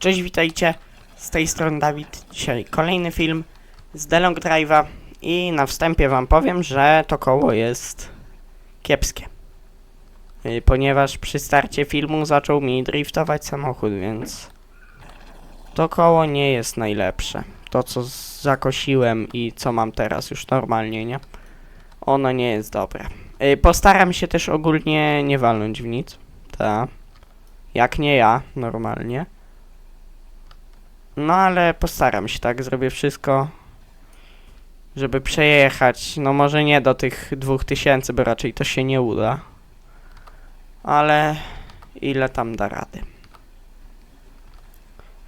Cześć, witajcie. Z tej strony Dawid. Dzisiaj kolejny film z The Long Drive'a i na wstępie wam powiem, że to koło jest kiepskie. Y, Ponieważ przy starcie filmu zaczął mi driftować samochód, więc to koło nie jest najlepsze. To co zakosiłem i co mam teraz już normalnie, nie? Ono nie jest dobre. Y, Postaram się też ogólnie nie walnąć w nic. Ta. Jak nie ja, normalnie. No ale postaram się, tak? Zrobię wszystko, żeby przejechać. No może nie do tych 2000, bo raczej to się nie uda. Ale ile tam da rady.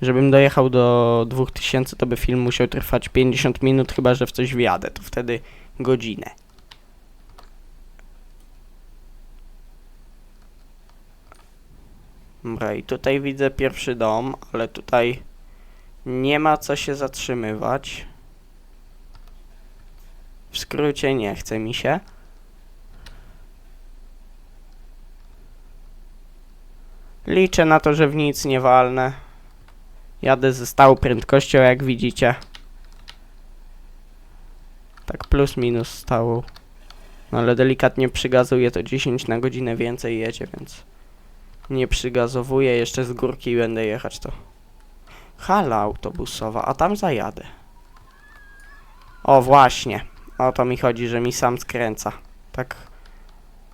Żebym dojechał do 2000, to by film musiał trwać 50 minut, chyba że w coś wjadę, to wtedy godzinę. Dobra, i tutaj widzę pierwszy dom, ale tutaj nie ma co się zatrzymywać. W skrócie nie chce mi się. Liczę na to, że w nic nie walnę. Jadę ze stałą prędkością, jak widzicie. Tak plus minus stałą. No ale delikatnie przygazuję to 10 na godzinę więcej jedzie, więc nie przygazowuję. Jeszcze z górki będę jechać to. Hala autobusowa, a tam zajadę. O, właśnie. O to mi chodzi, że mi sam skręca. Tak.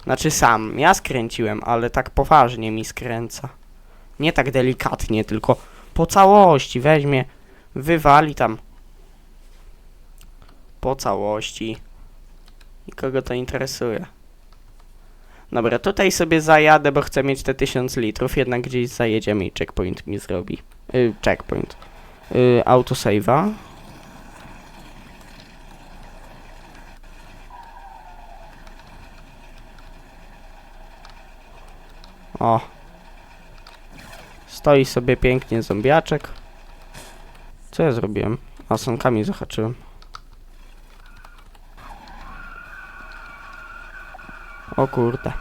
Znaczy sam. Ja skręciłem, ale tak poważnie mi skręca. Nie tak delikatnie, tylko po całości. Weźmie, wywali tam. Po całości. I kogo to interesuje? Dobra, tutaj sobie zajadę, bo chcę mieć te 1000 litrów, jednak gdzieś zajedziemy i checkpoint mi zrobi. Y, checkpoint. Y, autosave'a. O. Stoi sobie pięknie zombiaczek. Co ja zrobiłem? A sankami zahaczyłem. O kurde.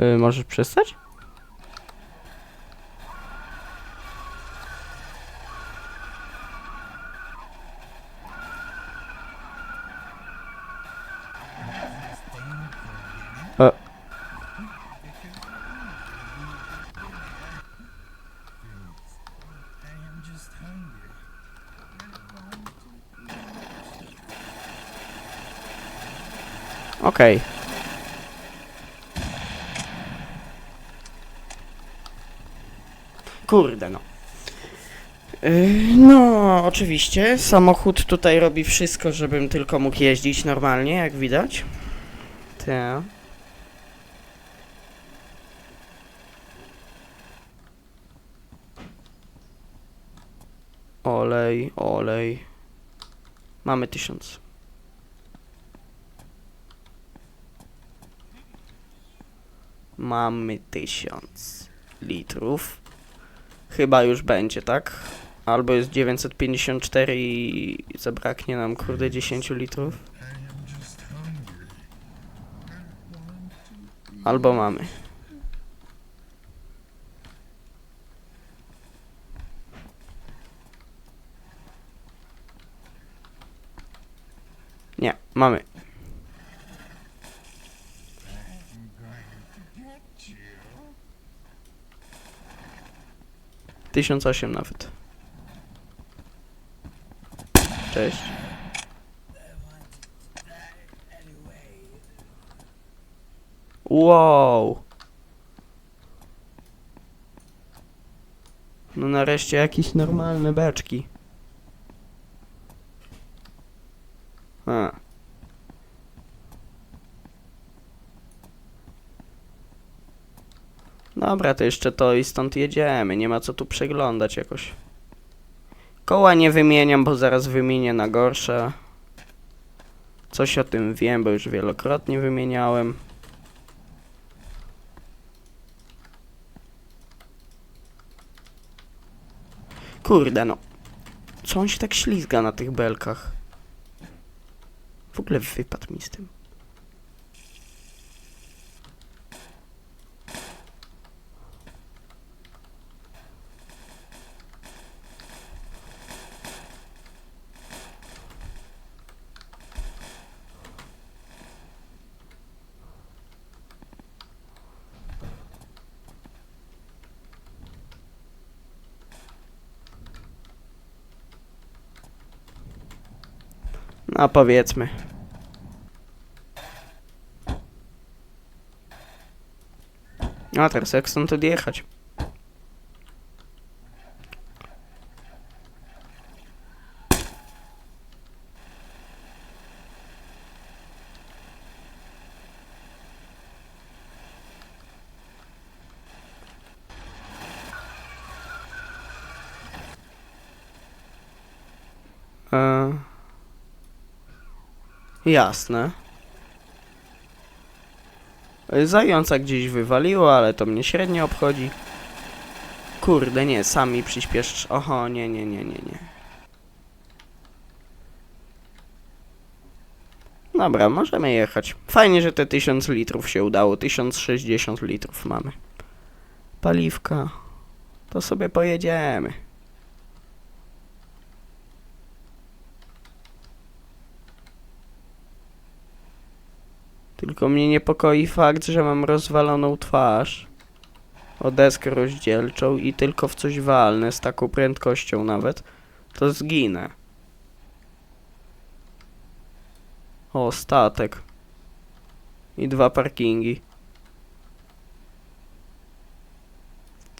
Y, możesz przestać? Okej. Kurde no. Yy, No, oczywiście. Samochód tutaj robi wszystko, żebym tylko mógł jeździć normalnie, jak widać. Tak. Olej, olej. Mamy tysiąc. Mamy tysiąc litrów. Chyba już będzie, tak? Albo jest 954 i zabraknie nam kurde 10 litrów. Albo mamy. Nie, mamy. Tysiąc osiem nawet. Cześć. Wow. No nareszcie jakieś normalne beczki. A. Dobra, to jeszcze to i stąd jedziemy. Nie ma co tu przeglądać jakoś. Koła nie wymieniam, bo zaraz wymienię na gorsze. Coś o tym wiem, bo już wielokrotnie wymieniałem. Kurde no. Co on się tak ślizga na tych belkach? W ogóle wypadł mi z tym. A powiedzmy. A teraz jak stąd odjechać? Jasne. Zająca gdzieś wywaliło, ale to mnie średnio obchodzi. Kurde, nie, sami przyspiesz. Oho, nie, nie, nie, nie, nie. Dobra, możemy jechać. Fajnie, że te 1000 litrów się udało. 1060 litrów mamy. Paliwka. To sobie pojedziemy. Tylko mnie niepokoi fakt, że mam rozwaloną twarz. O deskę rozdzielczą i tylko w coś walnę z taką prędkością nawet, to zginę. O, statek. I dwa parkingi.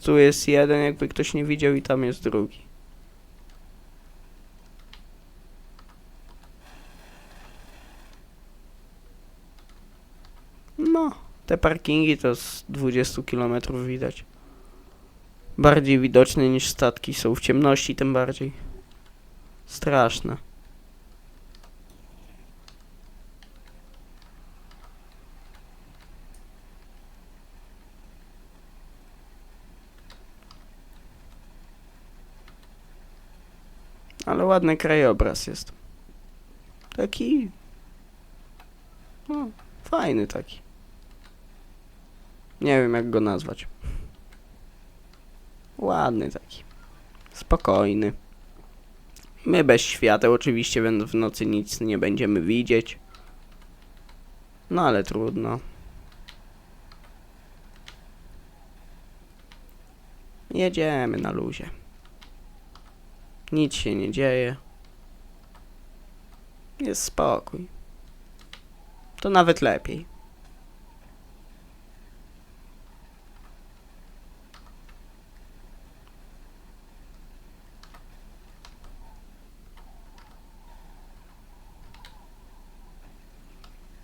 Tu jest jeden, jakby ktoś nie widział, i tam jest drugi. No, te parkingi to z 20 km widać. Bardziej widoczne niż statki są w ciemności, tym bardziej. Straszne. Ale ładny krajobraz jest. Taki. No, fajny taki. Nie wiem jak go nazwać. Ładny taki. Spokojny. My bez świateł oczywiście będą w nocy nic nie będziemy widzieć. No ale trudno. Jedziemy na luzie. Nic się nie dzieje. Jest spokój. To nawet lepiej.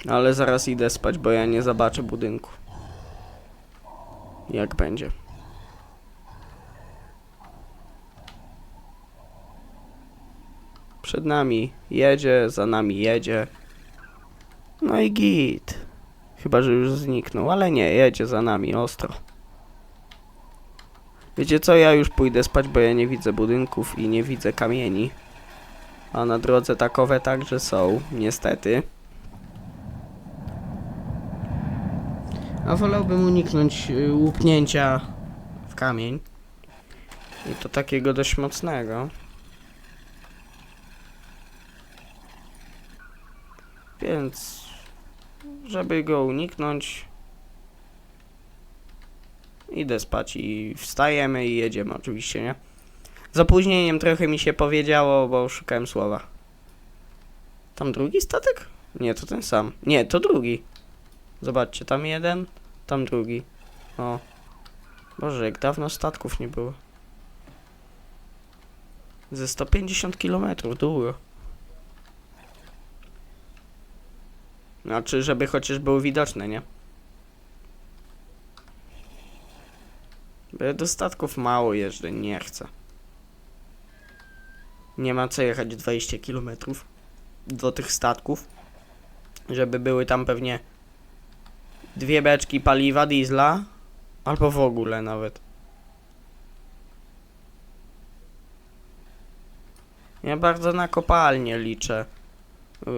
Ale zaraz idę spać, bo ja nie zobaczę budynku. Jak będzie. Przed nami jedzie, za nami jedzie. No i git. Chyba, że już zniknął, ale nie, jedzie za nami ostro. Wiecie co, ja już pójdę spać, bo ja nie widzę budynków i nie widzę kamieni. A na drodze takowe także są, niestety. A wolałbym uniknąć y, łupnięcia w kamień. I to takiego dość mocnego. Więc, żeby go uniknąć, idę spać i wstajemy i jedziemy oczywiście, nie? Z opóźnieniem trochę mi się powiedziało, bo szukałem słowa. Tam drugi statek? Nie, to ten sam. Nie, to drugi. Zobaczcie, tam jeden, tam drugi. O. Boże, jak dawno statków nie było. Ze 150 km, długo. Znaczy, żeby chociaż były widoczne, nie? Bo ja do statków mało jeżdżę, nie chcę. Nie ma co jechać 20 km do tych statków, żeby były tam pewnie dwie beczki paliwa diesla, albo w ogóle nawet. Ja bardzo na kopalnie liczę.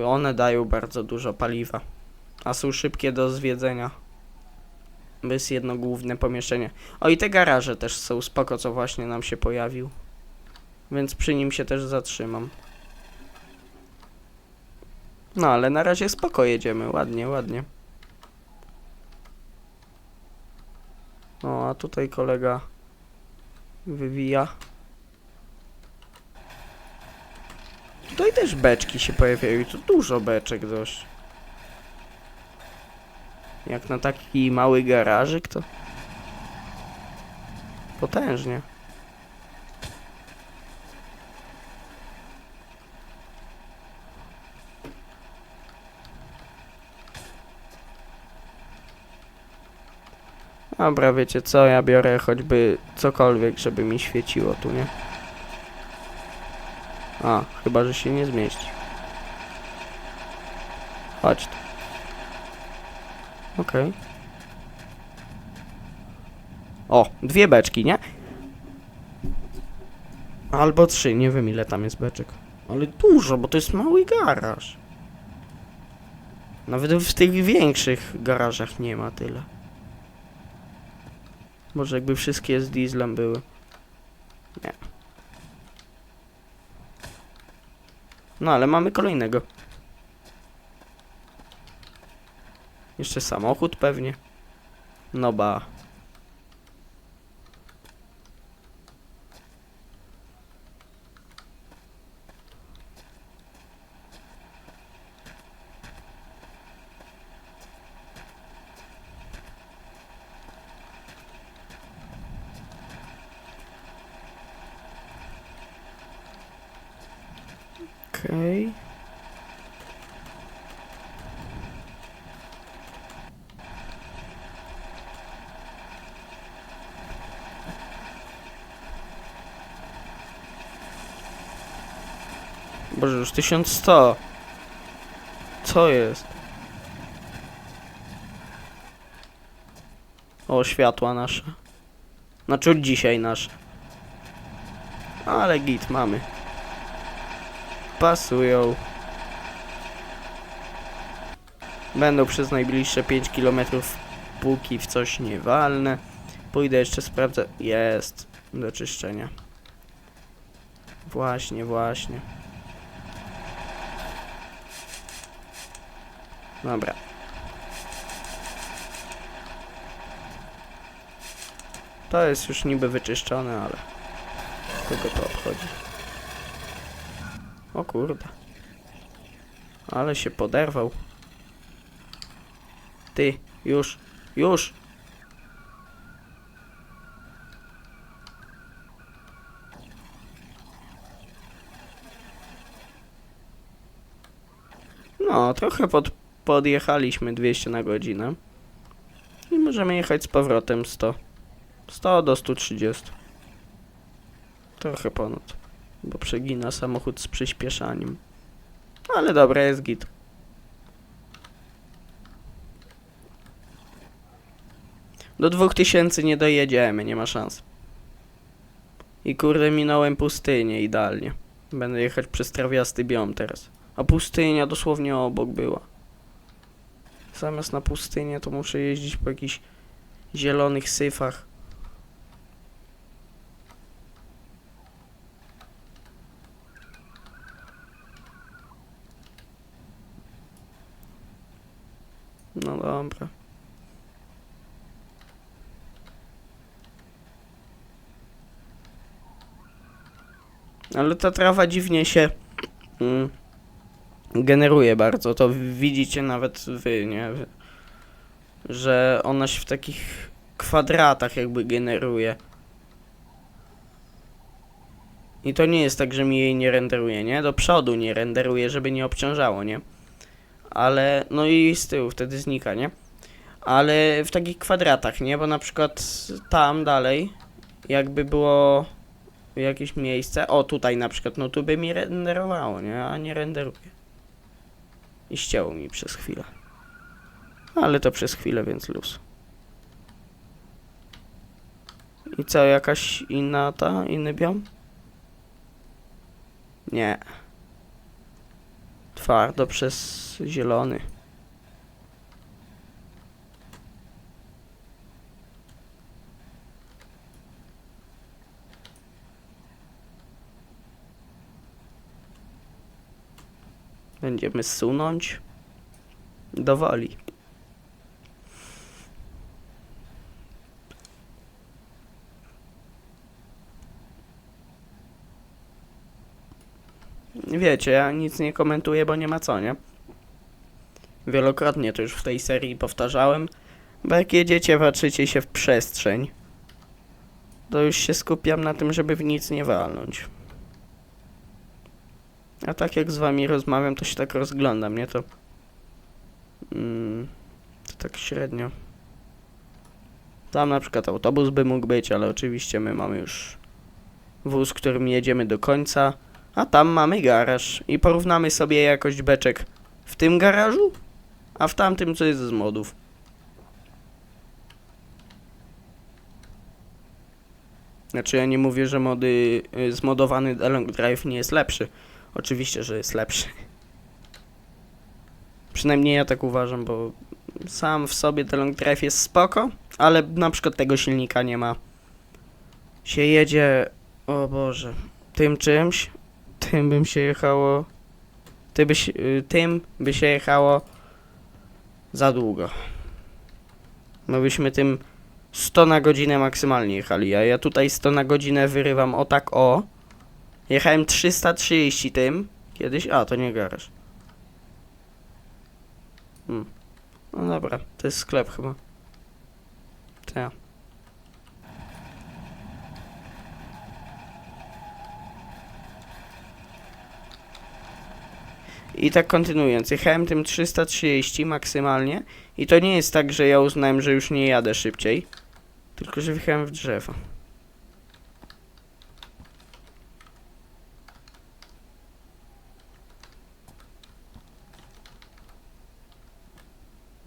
One dają bardzo dużo paliwa, a są szybkie do zwiedzenia. Bo jest jedno główne pomieszczenie. O i te garaże też są spoko, co właśnie nam się pojawił. Więc przy nim się też zatrzymam. No ale na razie spoko jedziemy, ładnie, ładnie. No, a tutaj kolega wywija. Tutaj też beczki się pojawiają i to dużo beczek dość. Jak na taki mały garażyk to potężnie. Dobra, wiecie co, ja biorę choćby cokolwiek, żeby mi świeciło tu, nie? A, chyba, że się nie zmieści. Chodź tu. Okej. O, dwie beczki, nie? Albo trzy, nie wiem ile tam jest beczek. Ale dużo, bo to jest mały garaż. Nawet w tych większych garażach nie ma tyle. Może jakby wszystkie z dieslem były. Nie. No ale mamy kolejnego. Jeszcze samochód pewnie. No ba. Okej. Boże, już 1100. Co jest? O, światła nasze. Znaczy dzisiaj nasze. Ale git mamy. Pasują. Będą przez najbliższe 5 km póki w coś nie walnę. Pójdę jeszcze sprawdzę. Jest. Do czyszczenia. Właśnie, właśnie. Dobra. To jest już niby wyczyszczone, ale kogo to obchodzi? O kurde. Ale się poderwał. Ty, już, już. No, trochę pod, podjechaliśmy 200 na godzinę. I możemy jechać z powrotem 100. 100 do 130. Trochę ponad. Bo przegina samochód z przyspieszaniem. Ale dobra, jest git. Do 2000 nie dojedziemy, nie ma szans. I kurde, minąłem pustynię idealnie. Będę jechać przez trawiasty biom teraz. A pustynia dosłownie obok była. Zamiast na pustynię to muszę jeździć po jakichś zielonych syfach. No dobra. Ale ta trawa dziwnie się mm, generuje bardzo. To widzicie nawet wy, nie? Że ona się w takich kwadratach jakby generuje. I to nie jest tak, że mi jej nie renderuje, nie? Do przodu nie renderuje, żeby nie obciążało, nie? ale no i z tyłu wtedy znika, nie? Ale w takich kwadratach, nie? Bo na przykład tam dalej, jakby było jakieś miejsce, o tutaj na przykład, no tu by mi renderowało, nie? A nie renderuje. I ścięło mi przez chwilę. Ale to przez chwilę, więc luz. I co, jakaś inna ta, inny biom? Nie. Twardo przez zielony. Będziemy sunąć do woli. wiecie, ja nic nie komentuję, bo nie ma co, nie? Wielokrotnie to już w tej serii powtarzałem, bo jak jedziecie, patrzycie się w przestrzeń, to już się skupiam na tym, żeby w nic nie walnąć. A tak jak z wami rozmawiam, to się tak rozglądam, nie? To, mm, to tak średnio. Tam na przykład autobus by mógł być, ale oczywiście my mamy już wóz, którym jedziemy do końca, a tam mamy garaż i porównamy sobie jakość beczek w tym garażu, a w tamtym co jest z modów. Znaczy ja nie mówię, że mody, y, zmodowany Long Drive nie jest lepszy. Oczywiście, że jest lepszy. Przynajmniej ja tak uważam, bo sam w sobie ten Long Drive jest spoko, ale na przykład tego silnika nie ma. Się jedzie, o Boże, tym czymś, tym bym się jechało, ty byś, y, tym by się jechało za długo. No byśmy tym 100 na godzinę maksymalnie jechali, a ja tutaj 100 na godzinę wyrywam o tak o. Jechałem 330 tym kiedyś, a to nie garaż. Hmm. No dobra, to jest sklep chyba. Tak. I tak kontynuując, jechałem tym 330 maksymalnie i to nie jest tak, że ja uznałem, że już nie jadę szybciej, tylko że wjechałem w drzewo.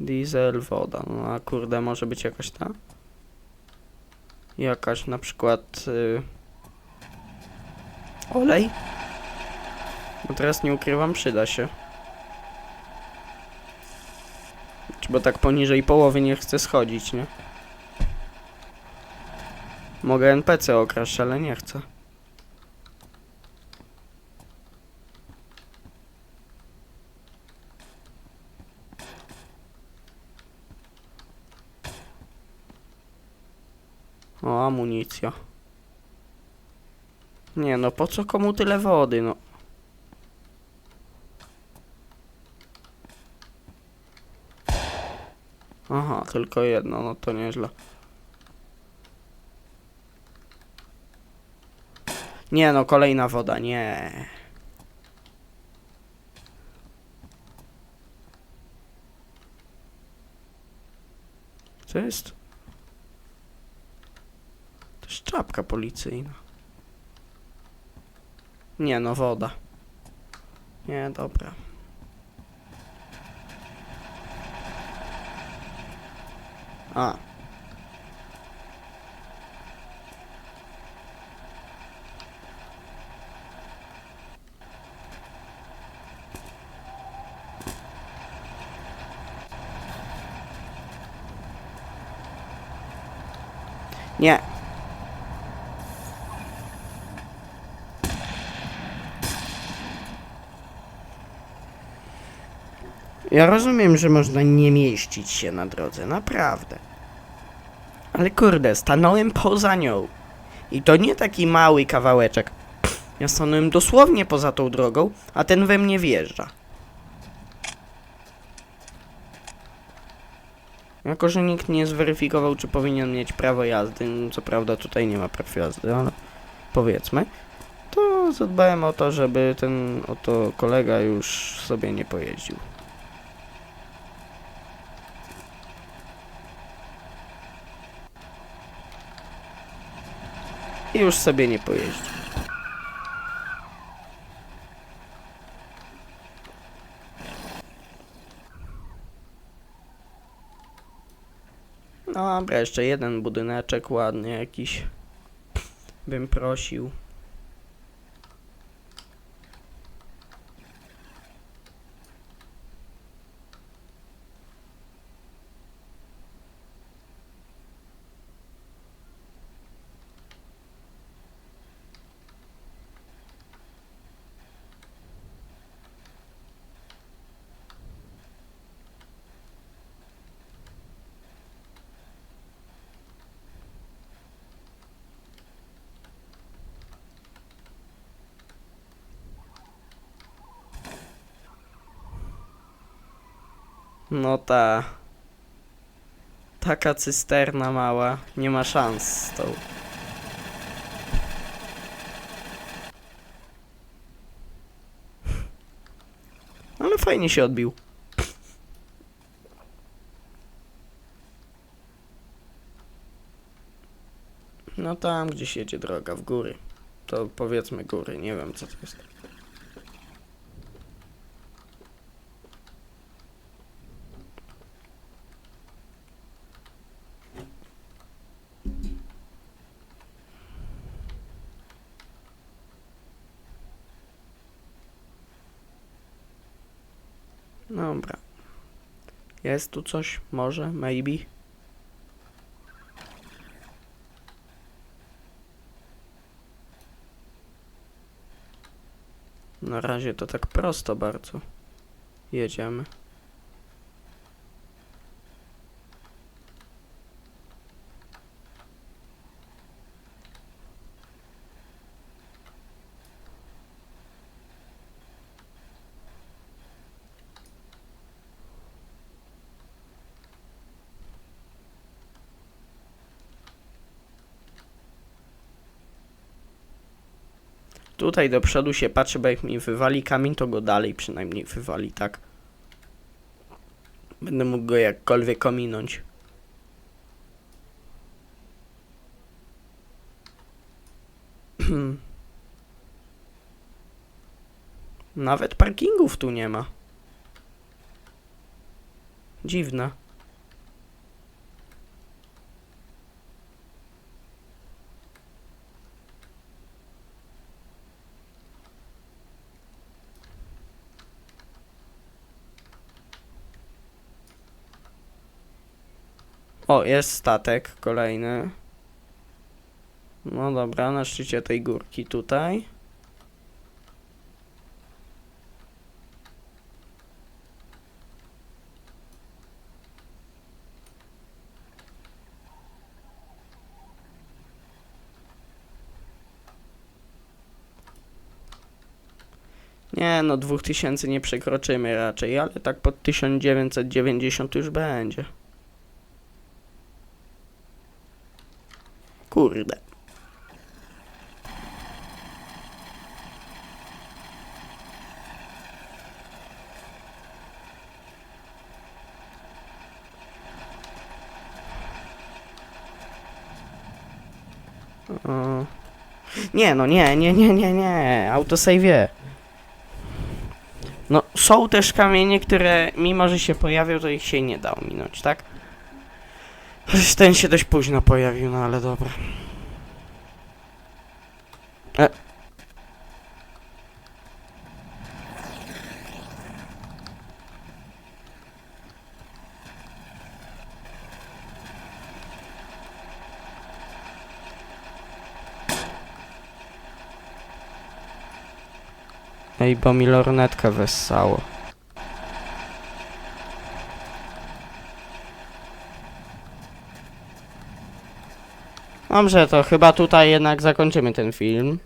Diesel, woda. No a kurde, może być jakaś ta? Jakaś na przykład y... olej? Bo teraz nie ukrywam, przyda się. Bo tak poniżej połowy nie chcę schodzić, nie? Mogę NPC okraść, ale nie chcę. O, amunicja. Nie no, po co komu tyle wody, no? Aha, tylko jedno, no to nieźle. Nie no, kolejna woda, nie. Co jest? To jest czapka policyjna. Nie no, woda. Nie, dobra. A. Nie. Ja rozumiem, że można nie mieścić się na drodze, naprawdę. Ale kurde, stanąłem poza nią. I to nie taki mały kawałeczek. Ja stanąłem dosłownie poza tą drogą, a ten we mnie wjeżdża. Jako, że nikt nie zweryfikował, czy powinien mieć prawo jazdy, no co prawda tutaj nie ma praw jazdy, ale powiedzmy, to zadbałem o to, żeby ten oto kolega już sobie nie pojeździł. I już sobie nie pojeździ. Dobra, jeszcze jeden budyneczek ładny jakiś. Bym prosił. No ta. Taka cysterna mała. Nie ma szans z tą. Ale fajnie się odbił. No tam gdzieś jedzie droga, w góry. To powiedzmy góry, nie wiem co to jest. Dobra. Jest tu coś? Może? Maybe? Na razie to tak prosto bardzo. Jedziemy. Tutaj do przodu się patrzy, bo jak mi wywali kamień, to go dalej przynajmniej wywali, tak? Będę mógł go jakkolwiek ominąć. Nawet parkingów tu nie ma. Dziwne. O, jest statek kolejny. No dobra, na szczycie tej górki tutaj. Nie no, 2000 nie przekroczymy raczej, ale tak pod 1990 już będzie. Kurde. O. Nie, no nie, nie, nie, nie, nie. Autosave. No, są też kamienie, które mimo, że się pojawią, to ich się nie da ominąć, tak? Ten się dość późno pojawił, no ale dobra. E. Ej, bo mi lornetkę wessało. Dobrze, to chyba tutaj jednak zakończymy ten film.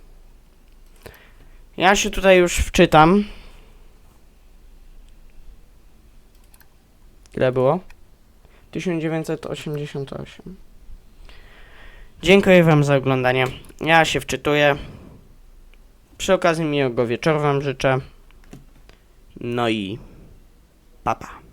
Ja się tutaj już wczytam. Ile było? 1988. Dziękuję Wam za oglądanie. Ja się wczytuję. Przy okazji miłego wieczoru Wam życzę. No i papa.